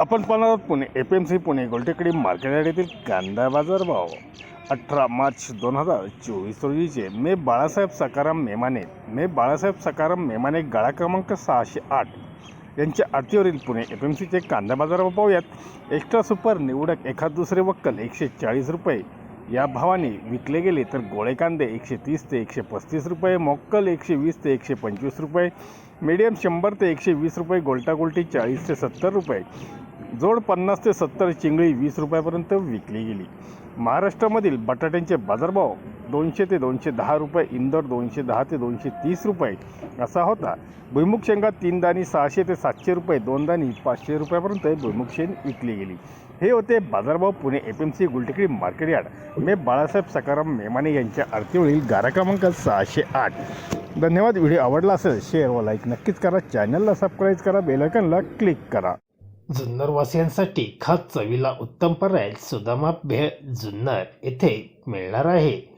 आपण पाहणार आहोत Pune F M C Pune Gultekdi market येथील कांदा बाजार भाव. अठरा मार्च दोन हजार चोवीस रोजीचे मे बाळासाहेब सकाराम मेमाने मे बाळासाहेब सकाराम मेमाने गाळा क्रमांक सहाशे आठ. यांच्या आरतीवरील पुणे एफ एम सीचे कांदा बाजार भाव पाहूयात. एक्स्ट्रा सुपर निवडक एखाद दुसरे वक्कल एकशे चाळीस रुपये. या भावाने विकले गेले तर गोळे कांदे एकशे तीस ते एकशे पस्तीस रुपये मोक्कल एकशे वीस ते एकशे पंचवीस रुपये मीडियम शंभर ते एकशे वीस रुपये गोल्टा गोल्टी चाळीस ते सत्तर रुपये. जोड पन्नास ते सत्तर चिंगळी वीस रुपयापर्यंत विकली गेली. महाराष्ट्रामधील बटाट्यांचे बाजारभाव दोनशे ते दोनशे दहा रुपये इंदोर दोनशे दहा ते दोनशे तीस रुपये असा होता. भुईमुग शेंगा तीन दाणी सहाशे ते सातशे रुपये दोन दाणी पाचशे रुपयापर्यंत भुईमुग शेंग विकली गेली. हे होते बाजारभाव Pune F M C Gultekdi market yard. मे बाळासाहेब सकाराम मेमाने यांच्या आरतीवरील गारा क्रमांक सहाशे आठ. धन्यवाद. व्हिडिओ आवडला असेल शेअर व लाईक नक्कीच करा. चॅनलला सबस्क्राईब करा. बेलायकनला क्लिक करा. जुन्नरवासियांसाठी खास चवीला उत्तम पर्याय सुदामा भेळ जुन्नर येथे मिळणार आहे.